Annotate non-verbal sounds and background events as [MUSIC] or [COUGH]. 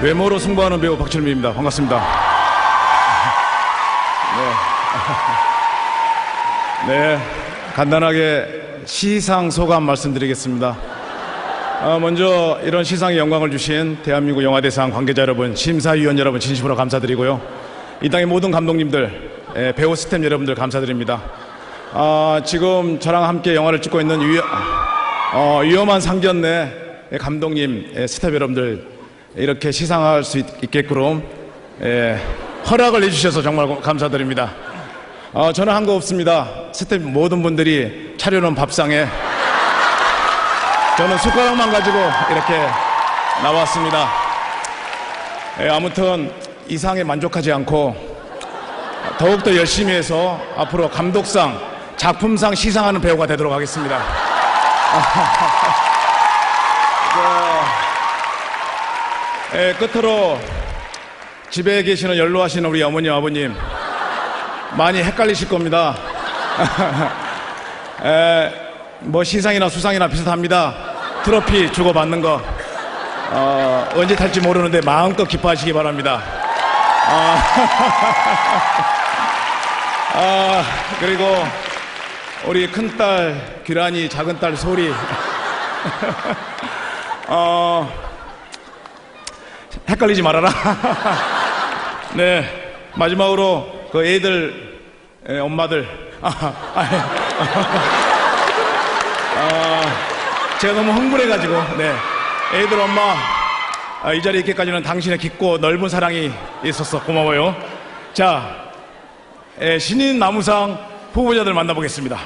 외모로 승부하는 배우 박철민입니다. 반갑습니다. 네. [LAUGHS] 네. 간단하게 시상 소감 말씀드리겠습니다. 아, 먼저 이런 시상에 영광을 주신 대한민국 영화대상 관계자 여러분, 심사위원 여러분 진심으로 감사드리고요. 이 땅의 모든 감독님들, 예, 배우 스탭 여러분들 감사드립니다. 아, 지금 저랑 함께 영화를 찍고 있는 위, 어, 위험한 상견례 감독님, 예, 스탭 여러분들 이렇게 시상할 수 있, 있게끔 예, 허락을 해주셔서 정말 감사드립니다. 어, 저는 한 거 없습니다. 스텝 모든 분들이 차려놓은 밥상에 저는 숟가락만 가지고 이렇게 나왔습니다. 예, 아무튼 이상에 만족하지 않고 더욱더 열심히 해서 앞으로 감독상, 작품상 시상하는 배우가 되도록 하겠습니다. [LAUGHS] 저, 예, 끝으로 집에 계시는 연로하시는 우리 어머님, 아버님 많이 헷갈리실 겁니다. 에, [LAUGHS] 뭐 시상이나 수상이나 비슷합니다. 트로피 주고받는 거 어, 언제 탈지 모르는데 마음껏 기뻐하시기 바랍니다. 아, [LAUGHS] 아, 그리고 우리 큰딸 규란이 작은딸 소리 [LAUGHS] 어, 헷갈리지 말아라. [LAUGHS] 네 마지막으로 그 애들 에, 엄마들. 아, 아, 아, 제가 너무 흥분해가지고 네. 애들 엄마 아, 이 자리에 있기까지는 당신의 깊고 넓은 사랑이 있었어 고마워요. 자 에, 신인 나무상 후보자들 만나보겠습니다